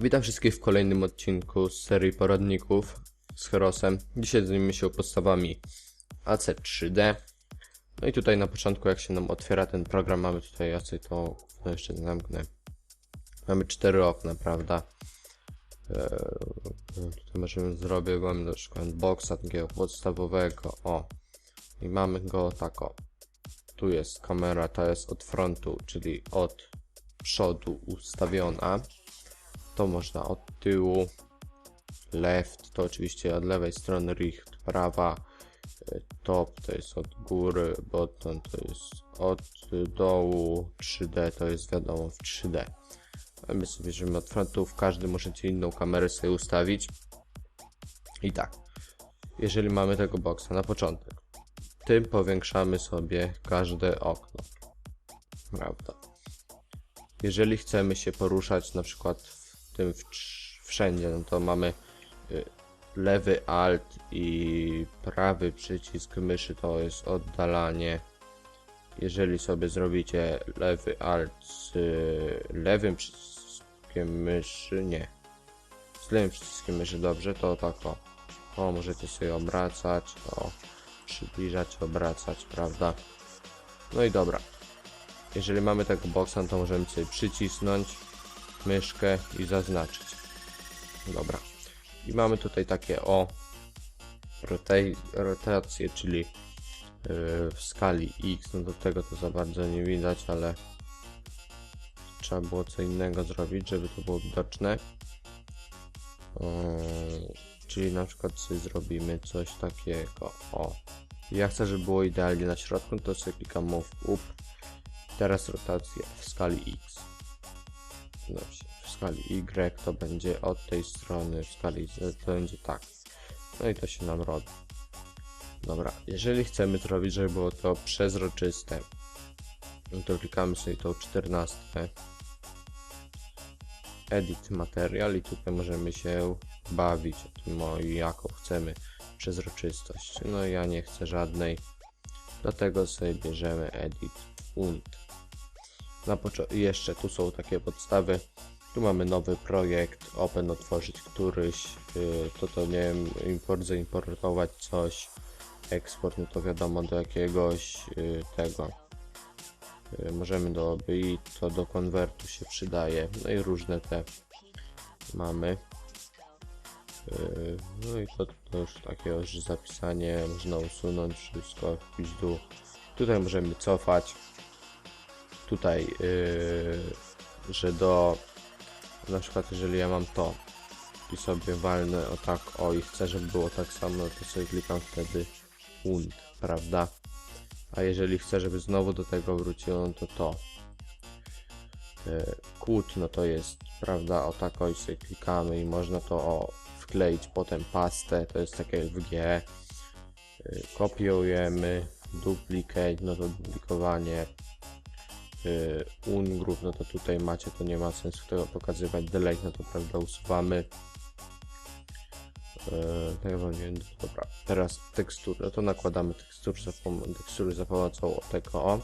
Witam wszystkich w kolejnym odcinku z serii poradników z Herosem. Dzisiaj zajmiemy się podstawami AC3D. No i tutaj na początku, jak się nam otwiera ten program, mamy tutaj, ja sobie to no jeszcze zamknę. Mamy cztery okna, prawda? Eee, tutaj możemy zrobić, mamy na przykład boxa takiego podstawowego, o. I mamy go tak o. Tu jest kamera, ta jest od frontu, czyli od przodu ustawiona. To można od tyłu. Left to oczywiście od lewej strony, richt prawa. e, Top to jest od góry, bottom to jest od dołu, 3D to jest wiadomo w 3D. A my sobie bierzemy od frontów, każdy możecie inną kamerę sobie ustawić. I tak, jeżeli mamy tego boxa na początek, tym powiększamy sobie każde okno. Prawda? Jeżeli chcemy się poruszać na przykład w tym wszędzie, no to mamy y, lewy alt i prawy przycisk myszy to jest oddalanie. Jeżeli sobie zrobicie lewy alt z lewym przyciskiem myszy, nie, z lewym przyciskiem myszy dobrze, to tak o, o możecie sobie obracać, o, przybliżać, obracać, prawda? No i dobra. Jeżeli mamy tego boxa, to możemy sobie przycisnąć myszkę i zaznaczyć. Dobra. I mamy tutaj takie o rotaj, rotację, czyli yy, w skali X. No do tego to za bardzo nie widać, ale trzeba było co innego zrobić, żeby to było widoczne. Yy, czyli na przykład sobie zrobimy coś takiego. O. Ja chcę, żeby było idealnie na środku, to sobie klikam Move Up. Teraz rotacja w skali X. W skali Y to będzie od tej strony, w skali Z to będzie tak. No i to się nam robi. Dobra, jeżeli chcemy zrobić, żeby było to przezroczyste, no to klikamy sobie tą 14. Edit material i tutaj możemy się bawić o tym, o jaką chcemy przezroczystość. No ja nie chcę żadnej, dlatego sobie bierzemy edit und. Jeszcze tu są takie podstawy. Tu mamy nowy projekt, open otworzyć któryś, yy, to to nie wiem, import, zaimportować coś, eksport, no to wiadomo do jakiegoś yy, tego. Yy, możemy do OBI, to do konwertu się przydaje, no i różne te mamy. Yy, No i to, to już takie już zapisanie, można usunąć wszystko, wpić dół. Tutaj możemy cofać. Tutaj, yy, że do na przykład jeżeli ja mam to i sobie walnę o tak o i chcę, żeby było tak samo, to sobie klikam wtedy und, prawda? A jeżeli chcę, żeby znowu do tego wróciło, no to to. Yy, Kłód, no to jest, prawda, o tak o i sobie klikamy i można to o wkleić potem pastę, to jest takie w G. Yy, Kopiujemy, duplicate, no to duplikowanie. Yy, ungroup, no to tutaj macie, to nie ma sensu tego pokazywać. Delete, no to prawda, usuwamy. Tak jak mówiłem, dobra. Teraz tekstury, no to nakładamy tekstury za, tekstury za pomocą tego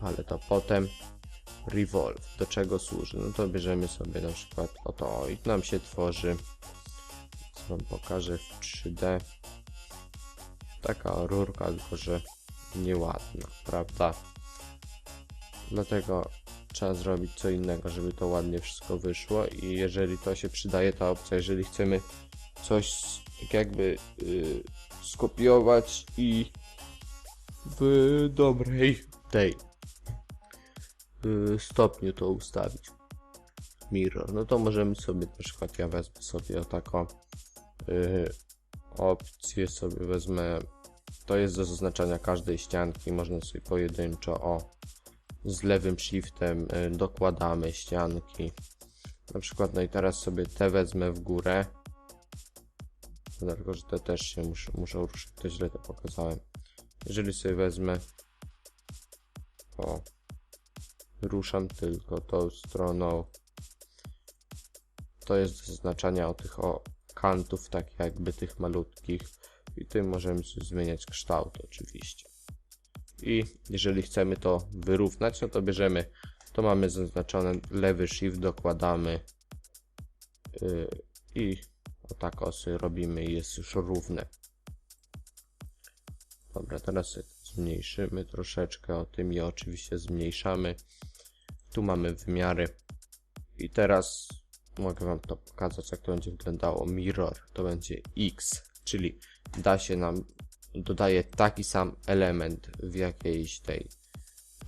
ale to potem revolve. Do czego służy? No to bierzemy sobie na przykład oto i nam się tworzy. Co wam pokażę w 3D. Taka rurka, tylko że nieładna, prawda? Dlatego trzeba zrobić co innego, żeby to ładnie wszystko wyszło i jeżeli to się przydaje ta opcja, jeżeli chcemy coś tak jakby y, skopiować i w dobrej tej y, stopniu to ustawić. Mirror, no to możemy sobie na przykład ja wezmę sobie taką y, opcję sobie wezmę. To jest do zaznaczania każdej ścianki można sobie pojedynczo o z lewym shiftem y, dokładamy ścianki. Na przykład, no i teraz sobie te wezmę w górę. Tylko, że te też się muszą, muszą ruszyć, to źle to pokazałem. Jeżeli sobie wezmę, o, ruszam tylko tą stroną, to jest zaznaczania o tych o kantów, tak jakby tych malutkich. I tym możemy zmieniać kształt oczywiście i jeżeli chcemy to wyrównać, no to bierzemy, to mamy zaznaczone lewy shift, dokładamy y, i o tak osy robimy jest już równe. Dobra, teraz zmniejszymy troszeczkę o tym i oczywiście zmniejszamy. Tu mamy wymiary. I teraz mogę wam to pokazać, jak to będzie wyglądało. Mirror to będzie X, czyli da się nam, dodaje taki sam element w jakiejś tej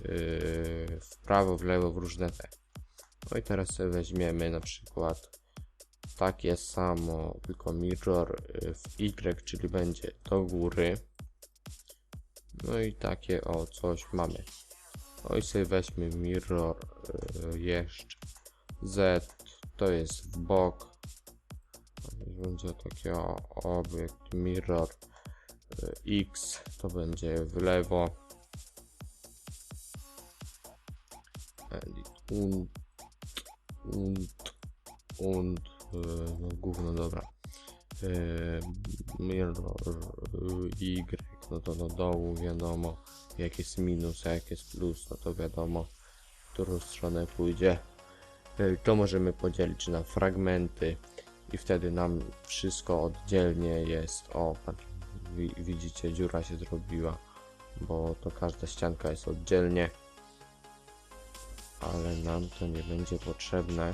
yy, w prawo, w lewo, w różne te. No i teraz sobie weźmiemy na przykład takie samo, tylko mirror y, w Y, czyli będzie do góry. No i takie o coś mamy. No i sobie weźmy mirror y, jeszcze Z to jest w bok. Będzie taki o, obiekt mirror X to będzie w lewo. Und, und, und, y, no gówno, dobra. Y, Mirror y, Y, no to do dołu wiadomo, jak jest minus, a jak jest plus, no to wiadomo, w którą stronę pójdzie. Y, To możemy podzielić na fragmenty i wtedy nam wszystko oddzielnie jest. O, patrz, wi- widzicie, dziura się zrobiła, bo to każda ścianka jest oddzielnie ale nam to nie będzie potrzebne.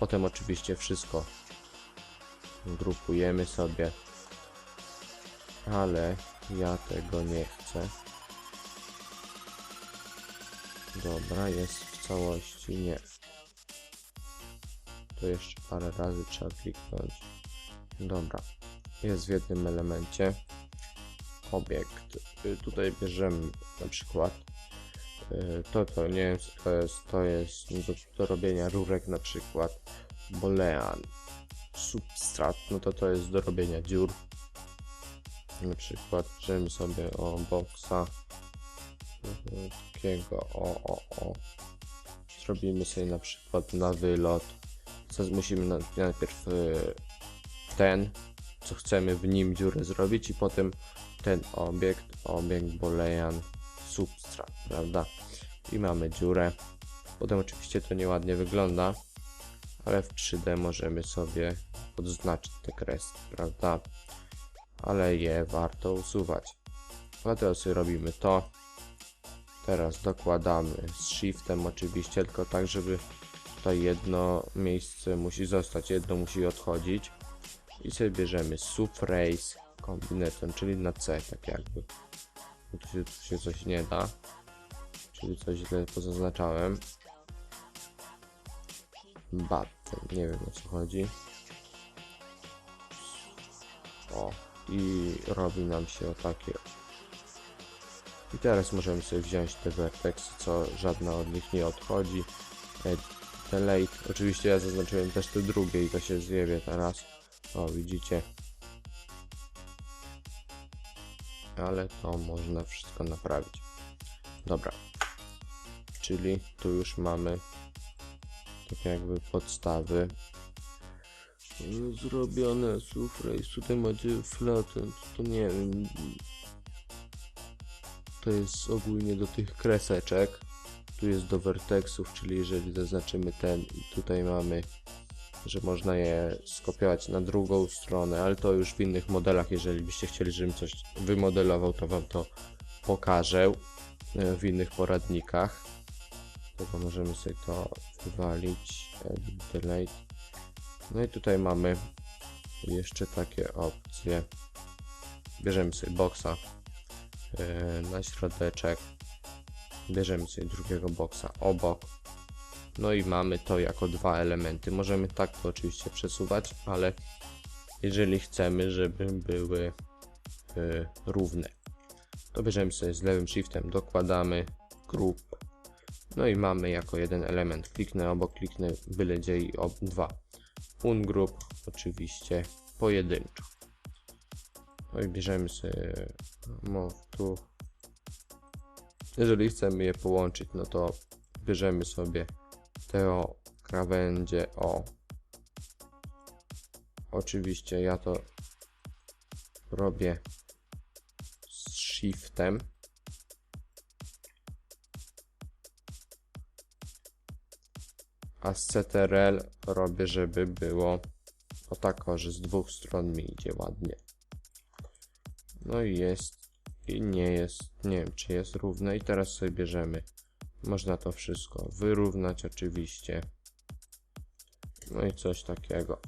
Potem oczywiście wszystko grupujemy sobie, ale ja tego nie chcę. Dobra, jest w całości, nie. To jeszcze parę razy trzeba kliknąć. Dobra, jest w jednym elemencie. Obiekt. Y, Tutaj bierzemy na przykład Y, to to, nie wiem co to jest, to jest do, do robienia rurek na przykład, bolean, substrat, no to to jest do robienia dziur. Na przykład bierzemy sobie o y, takiego o, o, o. Zrobimy sobie na przykład na wylot. Co musimy na, najpierw y, ten, co chcemy w nim dziurę zrobić i potem ten obiekt, obiekt bolean, substrat, prawda? I mamy dziurę. Potem oczywiście to nieładnie wygląda, ale w 3D możemy sobie odznaczyć te kreski, prawda? Ale je warto usuwać. A teraz robimy to. Teraz dokładamy z shiftem oczywiście, tylko tak, żeby tutaj jedno miejsce musi zostać, jedno musi odchodzić. I sobie bierzemy subphrase kombineton, czyli na C, tak jakby. Tu się, tu się coś nie da. Czyli coś źle pozaznaczałem. Button, nie wiem o co chodzi. O, i robi nam się o takie. I teraz możemy sobie wziąć te vertexy, co żadna od nich nie odchodzi. Delete. Oczywiście ja zaznaczyłem też te drugie i to się zjebie teraz. O, widzicie. Ale to można wszystko naprawić. Dobra. Czyli tu już mamy tak jakby podstawy zrobione sufrace. Tutaj macie flatten, to nie wiem. To jest ogólnie do tych kreseczek. Tu jest do vertexów, czyli jeżeli zaznaczymy ten i tutaj mamy, że można je skopiować na drugą stronę, ale to już w innych modelach, jeżeli byście chcieli, żebym coś wymodelował, to wam to pokażę e, w innych poradnikach. Tylko możemy sobie to wywalić, edit, delete. No i tutaj mamy jeszcze takie opcje. Bierzemy sobie boxa yy, na środeczek. Bierzemy sobie drugiego boxa obok. No i mamy to jako dwa elementy. Możemy tak to oczywiście przesuwać, ale jeżeli chcemy, żeby były yy, równe, to bierzemy sobie z lewym shiftem, dokładamy group. No i mamy jako jeden element. Kliknę obok, kliknę byle gdzie i ob dwa ungroup oczywiście pojedynczo. No i bierzemy sobie move tu. Jeżeli chcemy je połączyć, no to bierzemy sobie te o krawędzie o. Oczywiście ja to robię z shiftem. A z CTRL robię, żeby było o tak, o, że z dwóch stron mi idzie ładnie. No i jest, i nie jest, nie wiem czy jest równe i teraz sobie bierzemy. Można to wszystko wyrównać oczywiście. No i coś takiego.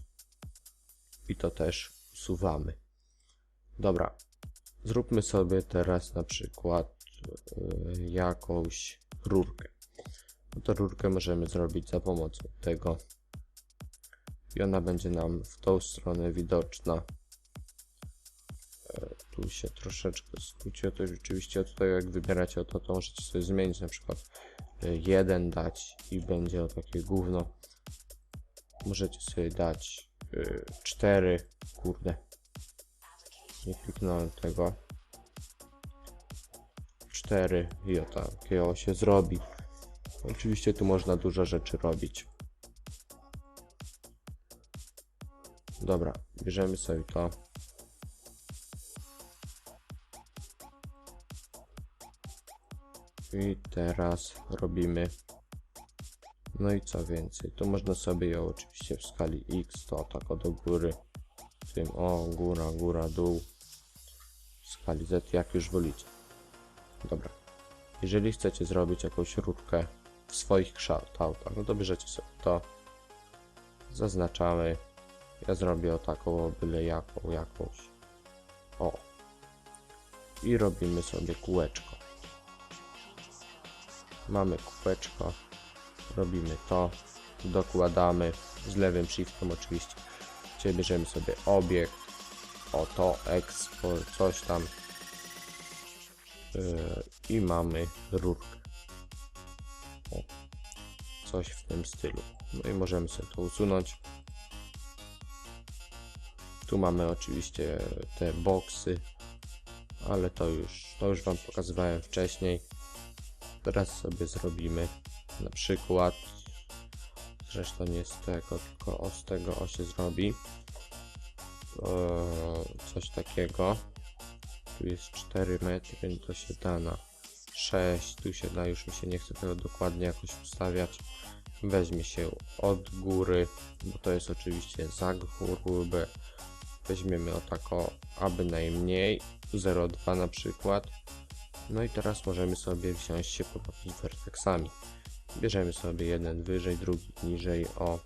I to też usuwamy. Dobra. Zróbmy sobie teraz na przykład y, jakąś rurkę. No to rurkę możemy zrobić za pomocą tego. I ona będzie nam w tą stronę widoczna. E, Tu się troszeczkę skróciło, to rzeczywiście tutaj jak wybieracie to, to możecie sobie zmienić na przykład jeden dać i będzie o takie gówno. Możecie sobie dać y, cztery, kurde. Nie kliknąłem tego. Cztery i o takiego się zrobi. Oczywiście tu można dużo rzeczy robić. Dobra, bierzemy sobie to. I teraz robimy. No i co więcej, tu można sobie ją oczywiście w skali X, to tak do góry. Tym o, góra, góra, dół. W skali Z, jak już wolicie. Dobra. Jeżeli chcecie zrobić jakąś rurkę w swoich kształtach, no to bierzecie sobie to. Zaznaczamy. Ja zrobię o taką, byle jaką, jakąś. O. I robimy sobie kółeczko. Mamy kółeczko. Robimy to. Dokładamy z lewym shiftem oczywiście. Gdzie bierzemy sobie obiekt. O to, export, coś tam. Yy, I mamy rurkę. O. Coś w tym stylu. No i możemy sobie to usunąć. Tu mamy oczywiście te boksy, ale to już, to już Wam pokazywałem wcześniej. Teraz sobie zrobimy na przykład, zresztą nie z tego, tylko z tego o się zrobi. Eee, coś takiego. Tu jest 4 metry, no to się da na 6, tu się da, już mi się nie chce tego dokładnie jakoś ustawiać. Weźmie się od góry, bo to jest oczywiście za grube. Weźmiemy o tako, aby najmniej 0,2 na przykład. No i teraz możemy sobie wziąć się pobawić werteksami. Bierzemy sobie jeden wyżej, drugi niżej, o.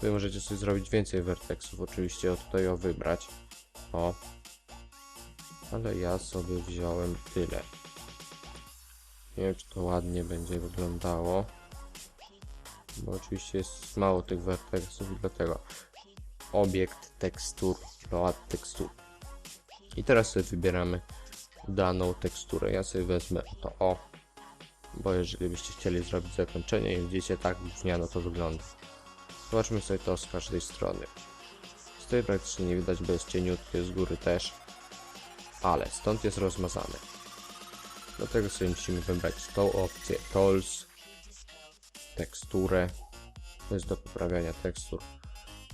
Wy możecie sobie zrobić więcej werteksów, oczywiście o tutaj o wybrać. O. Ale ja sobie wziąłem tyle. Nie wiem, czy to ładnie będzie wyglądało. Bo oczywiście jest mało tych werteksów i dlatego obiekt tekstur, load tekstur. I teraz sobie wybieramy daną teksturę. Ja sobie wezmę to o, bo jeżeli byście chcieli zrobić zakończenie i widzicie tak gówniano to wygląda. Zobaczmy sobie to z każdej strony. Z tej praktycznie nie widać, bo jest cieniutkie, z góry też, ale stąd jest rozmazane. Dlatego sobie musimy wybrać tą opcję Tools, teksturę, to jest do poprawiania tekstur.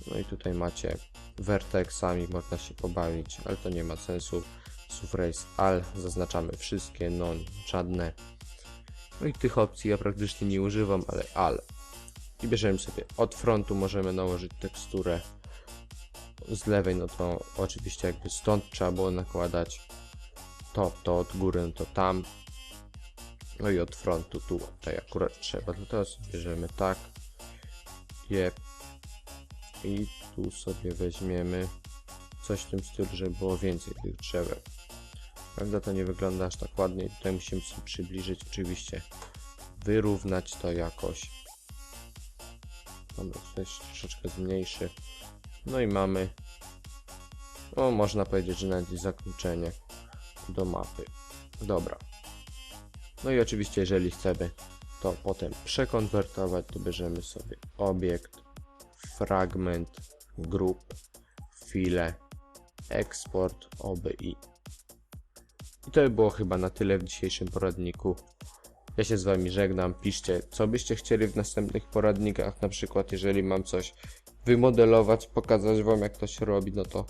No i tutaj macie vertexami, można się pobawić, ale to nie ma sensu. Surface All, zaznaczamy wszystkie, non, żadne. No i tych opcji ja praktycznie nie używam, ale All. I bierzemy sobie od frontu, możemy nałożyć teksturę. Z lewej, no to oczywiście jakby stąd trzeba było nakładać. To, to od góry, no to tam. No i od frontu tu, tutaj akurat trzeba. To teraz bierzemy tak. Je. I tu sobie weźmiemy coś w tym stylu, żeby było więcej tych drzewek. Prawda, to nie wygląda aż tak ładnie i tutaj musimy sobie przybliżyć oczywiście. Wyrównać to jakoś. Dobra, jest troszeczkę zmniejszy. No i mamy, no można powiedzieć, że nawet zakończenie do mapy. Dobra. No i oczywiście, jeżeli chcemy to potem przekonwertować, to bierzemy sobie obiekt, fragment, grup, file, eksport, OBI. I to by było chyba na tyle w dzisiejszym poradniku. Ja się z Wami żegnam. Piszcie, co byście chcieli w następnych poradnikach. Na przykład, jeżeli mam coś wymodelować, pokazać Wam, jak to się robi, no to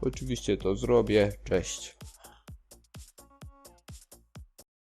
oczywiście to zrobię. Cześć.